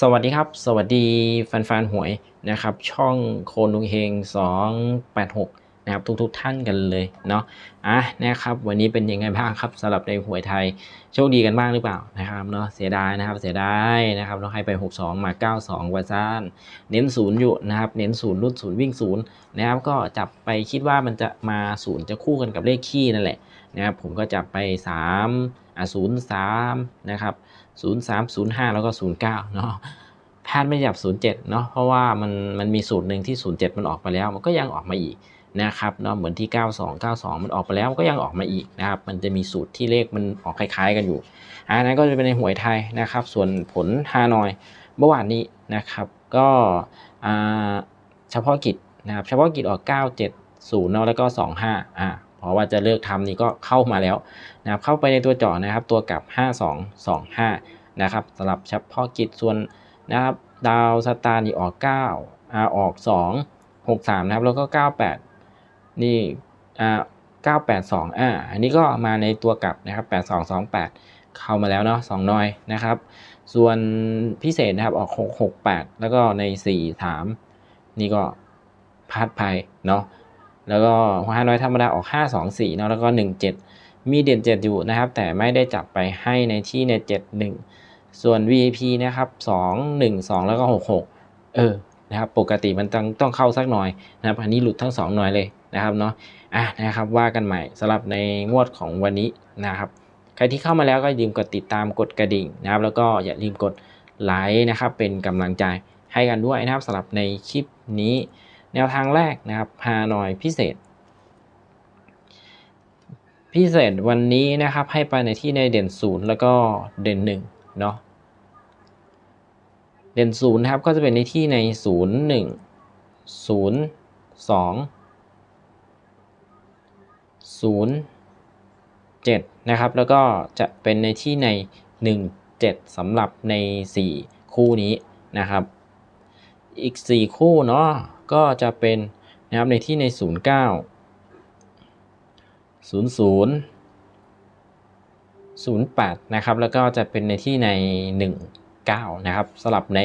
สวัสดีครับ สวัสดีแฟนๆหวยนะครับ ช่องโคนลุงเฮง 286 นะครับ ทุกๆท่านกันเลยเนาะอะนะครับ วันนี้เป็นยังไงบ้างครับสำหรับในหวยไทยโชคดีกันบ้างหรือเปล่านะครับเนาะเสียดายนะครับเสียดายนะครับเราให้ไป 62 มา 92กว่าซ่านเน้นศูนย์อยู่นะครับเน้นศูนย์รุ่นศูนย์วิ่งศูนย์นะครับก็จับไปคิดว่ามันจะมาศูนย์จะคู่กันกับเลขคี่นั่นแหละนะครับผมก็จับไป3อะ03 นะครับ 03 05 แล้วก็ 09 เนาะแพทย์ไม่จับ 07 เนาะเพราะว่ามันมันมีสูตรหนึ่งที่ 07 มันออกไปแล้ว มันก็ยังออกมาอีกนะครับเนาะเหมือนที่ 92 92 มันออกไปแล้วมันก็ยังออกมาอีกนะครับมันจะมีสูตรที่เลขมันออกคล้าย ๆ กันอยู่อันนั้นก็จะเป็นในหวยไทยนะครับ ส่วนผลฮานอยเมื่อวานนี้นะครับ ก็เฉพาะกิจนะครับเฉพาะกิจออก 970เนาะแล้วก็ 25อ่า เพราะว่าจะเลิกทำนี่ก็เข้ามาแล้วนะครับเข้าไปในตัวเจาะนะครับ ตัวกลับ 5225 นะครับสำหรับเฉพาะกิจส่วนนะครับดาวสตาร์นี่ออก 9อ่าออก 2 63 นะครับ แล้วก็ 98 นี่อ่า982อ่าอันนี้ก็มาในตัวกลับนะครับ 8228 เข้ามาแล้วเนาะ2น้อยนะครับ ส่วนพิเศษนะครับออก 668 แล้วก็ใน 43 นี่ก็พัดภัยเนาะ แล้วก็ห้าน้อยธรรมดาออก 5 2 4เนาะแล้วก็ 17 มีเด่น 7 อยู่นะครับ แต่ไม่ได้จับไปให้ในที่ใน 7 1 ส่วน VIP นะครับ 2 1 2 แล้วก็ 6 6 เออนะครับปกติมันต้องต้องเข้าสักหน่อยนะครับอันนี้หลุดทั้ง 2 หน่อยเลยนะครับเนาะอะนะครับว่ากันใหม่สำหรับในงวดของวันนี้นะครับใครที่เข้ามาแล้วก็อย่าลืมกดติดตามกดกระดิ่งนะครับแล้วก็อย่าลืมกดไลค์นะครับเป็นกำลังใจให้กันด้วยนะครับสำหรับในคลิปนี้ แนวทางแรกนะครับฮานอยพิเศษ พิเศษวันนี้นะครับให้ไปในที่ในเด่นศูนย์แล้วก็เด่นหนึ่งเนาะเด่นศูนย์ครับก็จะเป็นในที่ในศูนย์หนึ่งศูนย์สองศูนย์เจ็ดนะครับแล้วก็จะเป็นในที่ในหนึ่งเจ็ดสำหรับในสี่คู่นี้นะครับ อีก4คู่เนาะ ก็จะเป็นนะครับในที่ใน 09 00 08 นะครับ แล้วก็จะเป็นในที่ใน 19 นะครับสลับใน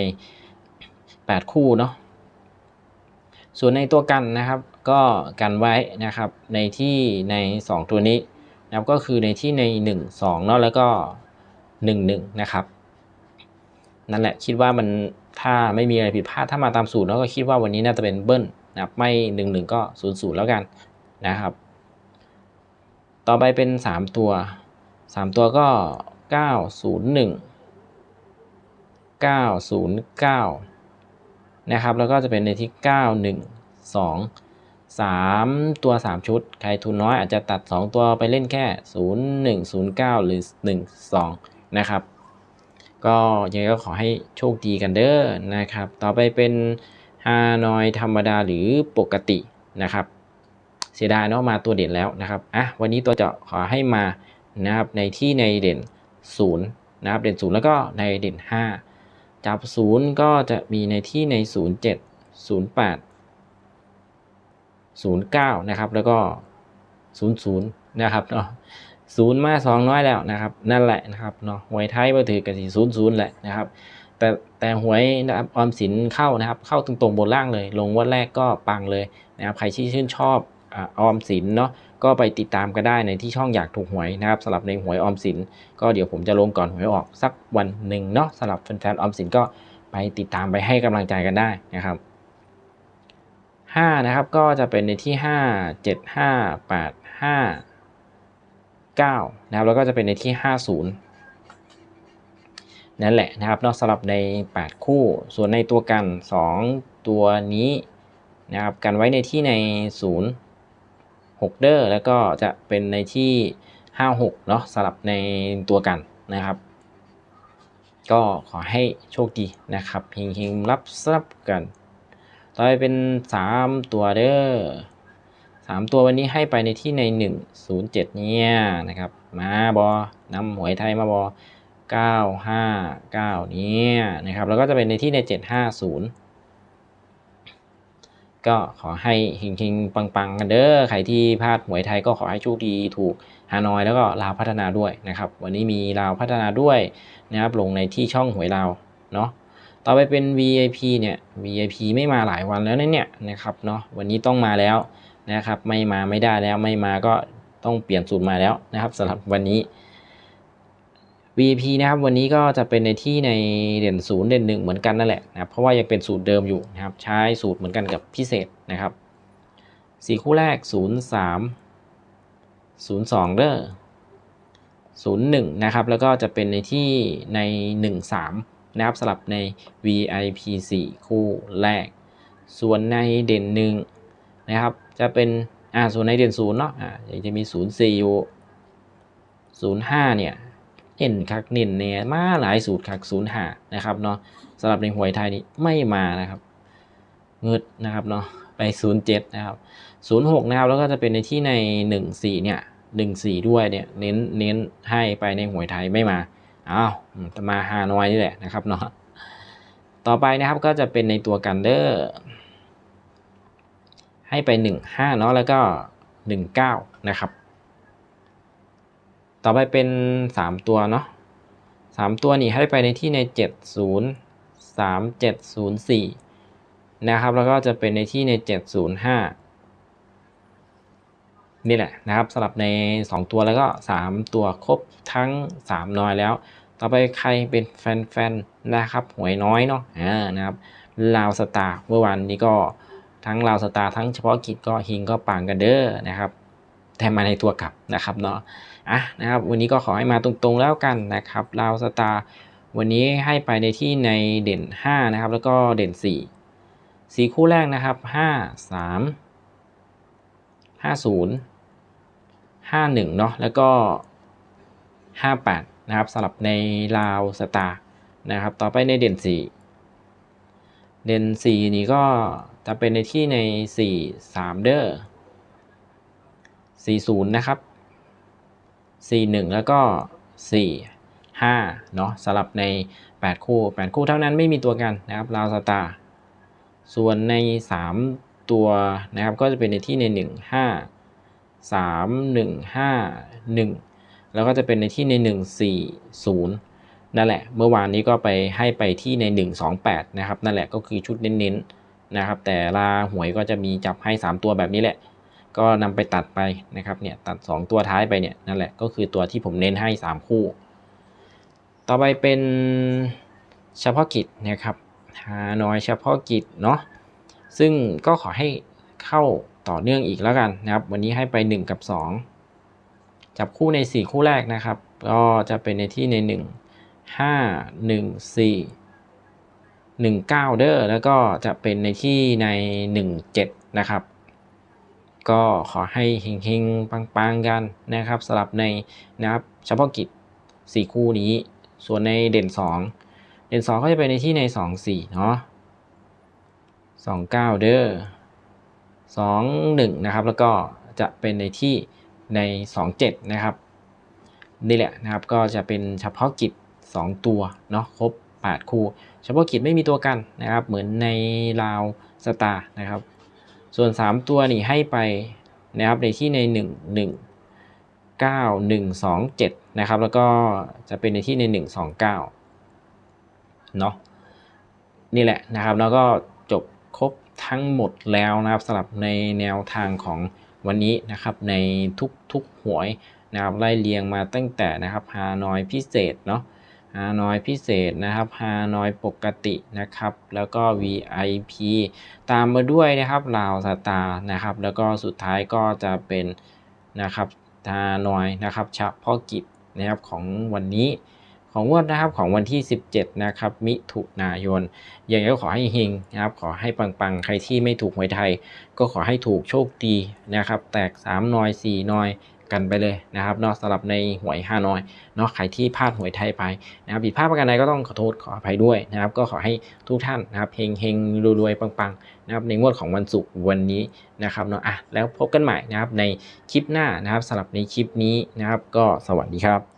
8 คู่เนาะส่วนในตัวกันนะครับ ก็กันไว้นะครับในที่ใน 2 ตัวนี้นะครับก็คือในที่ใน 1 2เนาะแล้วก็ 1 1 นะครับ นั่นแหละคิดว่ามันถ้าไม่มีอะไรผิดพลาดถ้ามาตามสูตรแล้วก็คิดว่าวันนี้น่าจะเป็นเบิ้ลนะครับไม่หนึ่งหนึ่งก็ศูนย์ศูนย์แล้วกันนะครับ ต่อไปเป็นสามตัวสามตัวก็เก้าศูนย์หนึ่งเก้าศูนย์เก้านะครับแล้วก็จะเป็นในที่เก้าหนึ่งสองสามตัวสามชุด ใครทุนน้อยอาจจะตัดสองตัวไปเล่นแค่ศูนย์หนึ่งศูนย์เก้าหรือหนึ่งสองนะครับ ก็ยังไงก็ขอให้โชคดีกันเด้อนะครับ ต่อไปเป็นฮานอยธรรมดาหรือปกตินะครับ เสียดายเนาะมาตัวเด่นแล้วนะครับอะวันนี้ตัวเจาะขอให้มานะครับในที่ในเด่น 0 นะครับเด่น 0 แล้วก็ในเด่น 5 จับ 0 ก็จะมีในที่ใน 07 08 09 นะครับ แล้วก็ 00 นะครับเนาะ ศูนย์มาสองน้อยแล้วนะครับ นั่นแหละนะครับเนาะหวยไทยมาถือกันสี่ศูนย์ศูนย์แหละนะครับแต่แต่หวยนะครับออมสินเข้านะครับ เข้าตรงๆบนล่างเลย ลงวันแรกก็ปังเลยนะครับใครที่ชื่นชอบอออมสินเนาะก็ไปติดตามก็ได้ในที่ช่องอยากถูกหวยนะครับสำหรับในหวยออมสิน ก็เดี๋ยวผมจะลงก่อนหวยออกสักวันหนึ่งเนาะสำหรับแฟนๆออมสินก็ไปติดตามไปให้กำลังใจกันได้นะครับห้านะครับก็จะเป็นในที่ห้าเจ็ดห้าแปดห้า 9นะครับแล้วก็จะเป็นในที่ 50 นั่นแหละนะครับนอกสำหรับใน 8 คู่ ส่วนในตัวกัน 2 ตัวนี้นะครับกันไว้ในที่ใน 0 6 เดอร์แล้วก็จะเป็นในที่ 56เนาะสลับในตัวกันนะครับ ก็ขอให้โชคดีนะครับเฮงๆรับทรัพย์กัน ต่อไปเป็น 3 ตัวเดอร์ 3 ตัววันนี้ให้ไปในที่ใน 107 เนี่ยนะครับ มาบอนำหวยไทยมาบอ959เนี่ยนะครับแล้วก็จะเป็นในที่ใน 750 ก็ขอให้หิงๆ ปังๆ กันเด้อใครที่พลาดหวยไทยก็ขอให้โชคดีถูกฮานอยแล้วก็ลาวพัฒนาด้วยนะครับ วันนี้มีลาวพัฒนาด้วยนะครับลงในที่ช่องหวยลาวเนาะต่อไปเป็น VIP เนี่ย VIP ไม่มาหลายวันแล้วนะเนี่ยนะครับเนาะวันนี้ต้องมาแล้ว นะครับ ไม่มาไม่ได้แล้วไม่มาก็ต้องเปลี่ยนสูตรมาแล้วนะครับสำหรับวันนี้ VP นะครับวันนี้ก็จะเป็นในที่ในเด่นศูนย์เด่นหนึ่งเหมือนกันนั่นแหละนะครับเพราะว่ายังเป็นสูตรเดิมอยู่นะครับ ใช้สูตรเหมือนกันกับพิเศษนะครับสี่คู่แรก 0 3 0 2เด้อ0 1 นะครับ แล้วก็จะเป็นในที่ใน 1 3 นะครับสลับใน VIP 4 คู่แรก ส่วนในเด่นหนึ่งนะครับ จะเป็นอ่าส่วนในเด่นศูนย์เนาะอ่าอยังจะมี0 4อยู่0 5เนี่ยเอ็นคักเน้นเนี่ยมาหลายสูตรคัก0 5นย์ห้านะครับเนาะสำหรับในหวยไทยนี่ไม่มานะครับเงืดนะครับเนาะไป07นย์เจ็ดนะครับ06นะครับแล้วก็จะเป็นในที่ใน14เนี่ย14ด้วยเนี่ยเน้นเน้นให้ไปในหวยไทยไม่มาอ้าวมาฮานอยนี่แหละนะครับเนาะต่อไปนะครับก็จะเป็นในตัวกันเดอร์ ให้ไป 15เนาะแล้วก็ 19 นะครับ ต่อไปเป็น 3 ตัวเนาะ3 ตัวนี่ให้ไปในที่ใน 70 3704 นะครับ แล้วก็จะเป็นในที่ใน 705 นี่แหละนะครับสำหรับใน 2 ตัวแล้วก็ 3 ตัวครบทั้ง 3 น้อยแล้ว ต่อไปใครเป็นแฟนๆนะครับหวยน้อยเนาะอ่านะครับลาวสตาร์เมื่อวานนี้ก็ ทั้งลาวสตาร์ทั้งเฉพาะกิจก็ฮิงก็ปังกันเด้อนะครับแต่มาในตัวกลับนะครับเนาะอะนะครับ วันนี้ก็ขอให้มาตรงๆแล้วกันนะครับลาวสตาร์วันนี้ให้ไปในที่ในเด่น 5 นะครับ แล้วก็เด่น4สีคู่แรกนะครับ 5 3 50 51 เนาะแล้วก็ 58 นะครับสลับในลาวสตาร์นะครับ ต่อไปในเด่น 4 เด่น 4 นี่ก็ จะเป็นในที่ใน 4 3 เด้อ40 นะครับ 41 แล้วก็ 4 5 เนาะสลับใน 8 คู่ 8 คู่เท่านั้นไม่มีตัวกันนะครับลาวสตาร์ส่วนใน 3 ตัวนะครับก็จะเป็นในที่ใน 1 5 3 1 5 1 แล้วก็จะเป็นในที่ใน 1 4 0 นั่นแหละ เมื่อวานนี้ก็ไปให้ไปที่ใน 1 2 8 นะครับ นั่นแหละก็คือชุดเน้นๆ นะครับ แต่ลาหวยก็จะมีจับให้ 3 ตัวแบบนี้แหละ ก็นำไปตัดไปนะครับเนี่ยตัด 2 ตัวท้ายไปเนี่ยนั่นแหละก็คือตัวที่ผมเน้นให้ 3 คู่ ต่อไปเป็นเฉพาะกิจนะครับฮานอยเฉพาะกิจเนาะซึ่งก็ขอให้เข้าต่อเนื่องอีกแล้วกันนะครับ วันนี้ให้ไป 1 กับ 2 จับคู่ใน 4 คู่แรกนะครับ ก็จะเป็นในที่ใน 1 5 1 4 1 9 เด้อแล้วก็จะเป็นในที่ใน 1 7 นะครับ ก็ขอให้เฮงๆ ปังๆ กันนะครับสำหรับในนะครับเฉพาะกิจ 4 คู่นี้ ส่วนในเด่น 2 เด่น 2 ก็จะเป็นในที่ใน 2 4 เนาะ2 9 เด้อ2 1 นะครับ แล้วก็จะเป็นในที่ใน 2 7 นะครับนี่แหละนะครับก็จะเป็นเฉพาะกิจ 2 ตัวเนาะครบ 8 คู่ เฉพาะกิจไม่มีตัวกันนะครับ เหมือนในลาวสตาร์นะครับ ส่วน 3 ตัวนี่ให้ไปนะครับในที่ใน 1 1 9 1 2 7นะครับ แล้วก็จะเป็นในที่ใน 1 2 9เนาะนี่แหละนะครับ แล้วก็จบครบทั้งหมดแล้วนะครับสำหรับในแนวทางของวันนี้นะครับในทุกๆหวยนะครับไล่เรียงมาตั้งแต่นะครับฮานอยพิเศษเนาะ ฮานอยพิเศษนะครับฮานอยปกตินะครับ แล้วก็ VIP ตามมาด้วยนะครับลาวสตาร์นะครับ แล้วก็สุดท้ายก็จะเป็นนะครับฮานอยนะครับเฉพาะกิจนะครับของวันนี้ของงวดนะครับของวันที่ 17 นะครับ มิถุนายนอย่างไรก็ขอให้เฮงนะครับ ขอให้ปังๆ ใครที่ไม่ถูกหวยไทย ก็ขอให้ถูกโชคดีนะครับ แตก 3 นอย 4 นอย กันไปเลยนะครับเนอกสำหรับในหวยห้านอยเนาะใครที่พลาดหวยไทยไปนะครับผิดพลาดประการใดก็ต้องขอโทษขออภัยด้วยนะครับ ก็ขอให้ทุกท่านนะครับเฮงเฮงรวยๆปังๆนะครับในงวดของวันศุกร์วันนี้นะครับเนาะอะแล้วพบกันใหม่นะครับในคลิปหน้านะครับสำหรับในคลิปนี้นะครับ ก็สวัสดีครับ